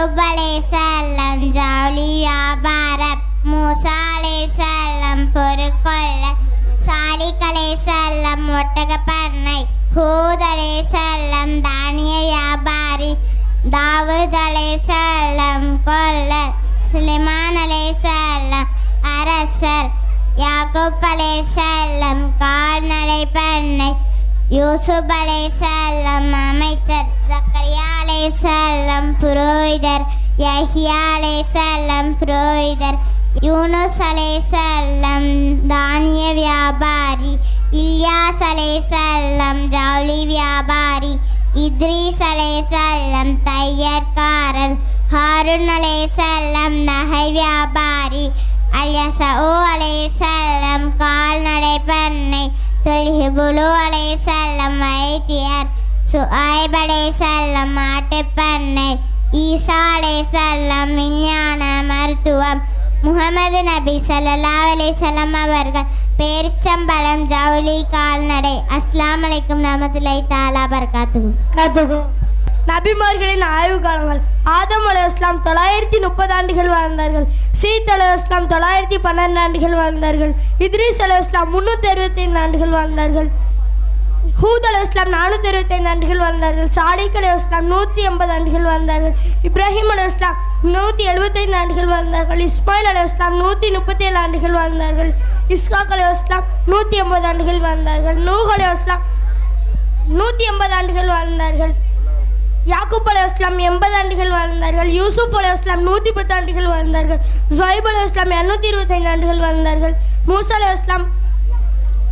அய்யூப் அலைசல்லம் ஜவுளி வியாபாரம் மூசா அலைசல்லம் பொறுக்கொள்ள சாலிக் அலைசல்லம் ஒட்டக பண்ணை ஹூத் அலைசல்லம் தானிய வியாபாரி தாவூத் அலைசல்லம் கொல்லர் சுலைமான் அலைசல்லம் அரசர் யாக்கூப் அலைசல்லம் கால்நடை பண்ணை யூசுப் அலைசல்லம் அமைச்சர் ஜக்கரியா அலைசல்லம் புரோகிதர் யஹ்யா அலைசல்லம் புரோகிதர் யூனுஸ் அலைசல்லம் தானிய வியாபாரி இல்யாஸ் அலைசல்லம் ஜவுளி வியாபாரி இத்ரீஸ் அலைசல்லம் தையற்காரர் ஹாரூன் அலைசல்லம் நகை வியாபாரி அல்யசோ அலைசல்லம் கால்நடை பண்ணை தொல்ஹிபுலு அலைசல்லம் வைத்தியர் சுஐப் அலைசல்லம் மாட்டுப்பண்ணை ஈசா அலைசல்லம் விஞ்ஞான மருத்துவம். முகமது நபி ஸல்லல்லாஹு அலைசல்லம் அவர்கள் பேரிச்சம்பழம் ஜவுளி கால்நடை அஸ்லாம் அலைக்கும் நமதுலை தாலா பர்காத்து கத்துக்கோ நபிமார்களின் ஆய்வு காலங்கள். ஆதம் அலை இஸ்லாம் தொள்ளாயிரத்தி முப்பது ஆண்டுகள் வாழ்ந்தார்கள். சீத் அலை இஸ்லாம் தொள்ளாயிரத்தி பன்னெண்டு ஆண்டுகள் வாழ்ந்தார்கள். இத்ரீஸ் அலை இஸ்லாம் முந்நூற்றி அறுபத்தைந்து ஆண்டுகள் வாழ்ந்தார்கள். ஹூத் அலை இஸ்லாம் நானூற்றி இருபத்தைந்து ஆண்டுகள் வாழ்ந்தார்கள் சாடிக் இஸ்லாம் நூற்றி எண்பது ஆண்டுகள் வாழ்ந்தார்கள் இப்ராஹிம் அலை இஸ்லாம் நூற்றி எழுபத்தைந்து ஆண்டுகள் வாழ்ந்தார்கள் இஸ்மாயில் அலை இஸ்லாம் நூற்றி முப்பத்தேழு ஆண்டுகள் வாழ்ந்தார்கள் இஸ்காக் அலை இஸ்லாம் நூற்றி எண்பது ஆண்டுகள் வாழ்ந்தார்கள் நூஹ் அலை இஸ்லாம் நூற்றி எண்பது ஆண்டுகள் வாழ்ந்தார்கள் யாக்கூப் அலை இஸ்லாம் எண்பது ஆண்டுகள் வாழ்ந்தார்கள் யூசுப் அலை இஸ்லாம் நூற்றி பத்து ஆண்டுகள் வாழ்ந்தார்கள் ஜொய்ப் அலை இஸ்லாம் இரநூத்தி இருபத்தைந்து ஆண்டுகள் வாழ்ந்தார்கள் மூசா அலை இஸ்லாம்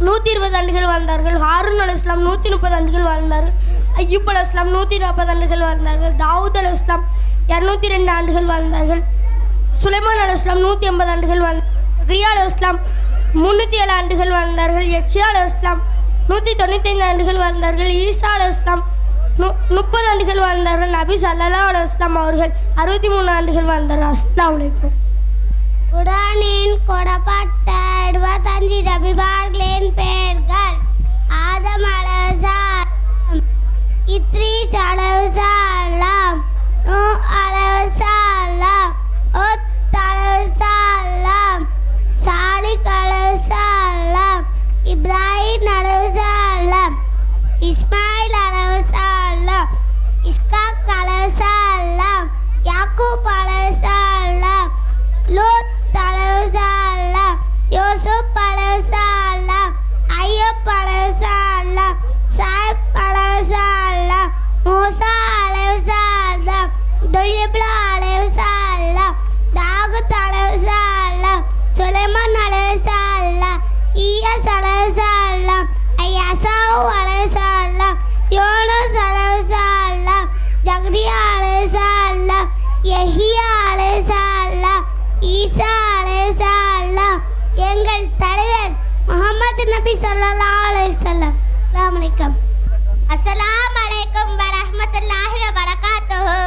நூற்றி இருபது ஆண்டுகள் வாழ்ந்தார்கள். ஹாரூன் அலு இஸ்லாம் நூற்றி முப்பது ஆண்டுகள் வாழ்ந்தார்கள். ஐயூப் அலு இஸ்லாம் நூற்றி நாற்பது ஆண்டுகள் வாழ்ந்தார்கள். தாவூத் அலு இஸ்லாம் இரநூத்தி ரெண்டு ஆண்டுகள் வாழ்ந்தார்கள். சுலைமான் அலு இஸ்லாம் நூற்றி ஐம்பது ஆண்டுகள் வாழ்ந்தார் கிரியா அலு இஸ்லாம் முந்நூற்றி ஏழு ஆண்டுகள் வாழ்ந்தார்கள். யக்ஷியா அலு இஸ்லாம் நூற்றி தொண்ணூத்தைந்து ஆண்டுகள் வாழ்ந்தார்கள். ஈசா அலு இஸ்லாம் நு முப்பது ஆண்டுகள் வாழ்ந்தார்கள். நபி சல்லா அலு இஸ்லாம் அவர்கள் அறுபத்தி மூணு ஆண்டுகள் வாழ்ந்தார்கள். அஸ்லாம் வலைக்கும் குரானின் கொடப்பட்ட துல்யப்லா அலைஹிஸ்ஸலாம் தாவூத் அலைஹிஸ்ஸலாம் சுலைமான் அலைஹிஸ்ஸலாம் ஈயாஸ் அலைஹிஸ்ஸலாம் ஐயாசாவு அலைஹிஸ்ஸலாம் யோனஸ் அலைஹிஸ்ஸலாம் ஜக்ரியா அலைவசா அல்லா எஹியா அலைவசா அலைஹிஸ்ஸலாம் ஈசா அலைவசா அலைஹிஸ்ஸலாம் எங்கள் தலைவர் முகமது நபி சொல்லலா அலைஹி வஸல்லம். அஸ்ஸலாமு அலைக்கும் அஸ்ஸலாமு அலைக்கும் வரஹ்மத்துல்லாஹி வபரகாத்துஹு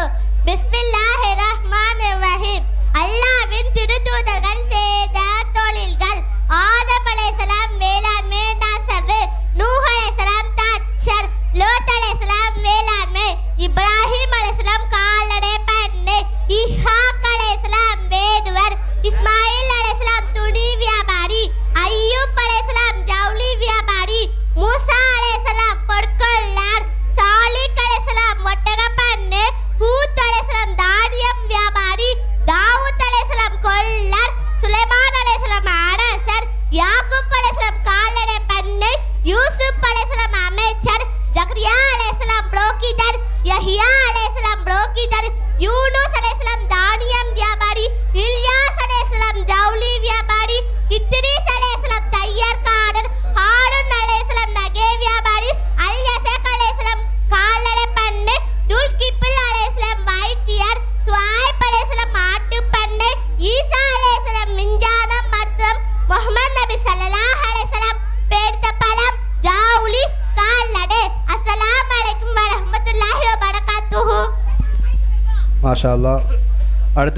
பிஸ்மில்லாஹிர் ரஹ்மானிர் ரஹீம் அல்லாஹ்வின் திருத்தூதர்கள் செய்த தொழில்கள் ஆதம் அலைஹிஸ்ஸலாம் வேளாண்மை நசவு நூஹ் அலைஹிஸ்ஸலாம் தச்சர் லோத் அலைஹிஸ்ஸலாம் வேளாண்மை இப்ராஹிம் அலைஹிஸ்ஸலாம் கால்நடை பண்ணை இஹாக் அலைஹிஸ்ஸலாம் வேடுவர் இஸ்மாயில் அலைஹிஸ்ஸலாம் துணி வியாபாரி அய்யூப் அலைஹிஸ்ஸலாம் ஜவுளி வியாபாரி மூசா அலைஹிஸ்ஸலாம் பொற்கொள்ளார் சாலிக் அலைஹிஸ்ஸலாம் ஒட்டக பண்ணு ஹூத் அலைஹிஸ்ஸலாம் தானியம் வியாபாரி தாவூத் அலைஹிஸ்ஸலாம் கொல்லர் சுலைமான் அலைஹிஸ்ஸலாம் அரசர் யாக்கூப் அலைஹிஸ்ஸலாம் கால்நடை பண்ணை யூசுப் அலைஹிஸ்ஸலாம் அமைச்சர் ஜக்ரியா அலைஹிஸ்ஸலாம் புரோகிதர் யஹ்யா அலைஹிஸ்ஸலாம் புரோகிதர் யூனுஸ் அலைஹிஸ்ஸலாம் தானியம் வியாபாரி இல்யாஸ் அலைஹிஸ்ஸலாம் ஜவுளி வியாபாரி இத்ரீஸ் அலைஹிஸ்ஸலாம் தையற்காரர் ஹாரூன் அலைஹிஸ்ஸலாம் நகை வியாபாரி அல்யசக் அலைஹிஸ்ஸலாம் கால்நடை பண்ணை துல்கிபில் அலைஹிஸ்ஸலாம் வைத்தியர் சுஐப் அலைஹிஸ்ஸலாம் மாட்டுப் பண்ணை ஈசா அலைஹிஸ்ஸலாம் விஞ்ஞானம் மற்றும் முஹம்மது நபி ஸல்லல்லாஹு அலைஹி வஸல்லம் பேர்த்த பழம் ஜவுளி கால்நடை அஸ்ஸலாமு அலைக்கும் வரஹ்மத்துல்லாஹி வபரகாத்துஹு மாஷா அல்லா அடுத்து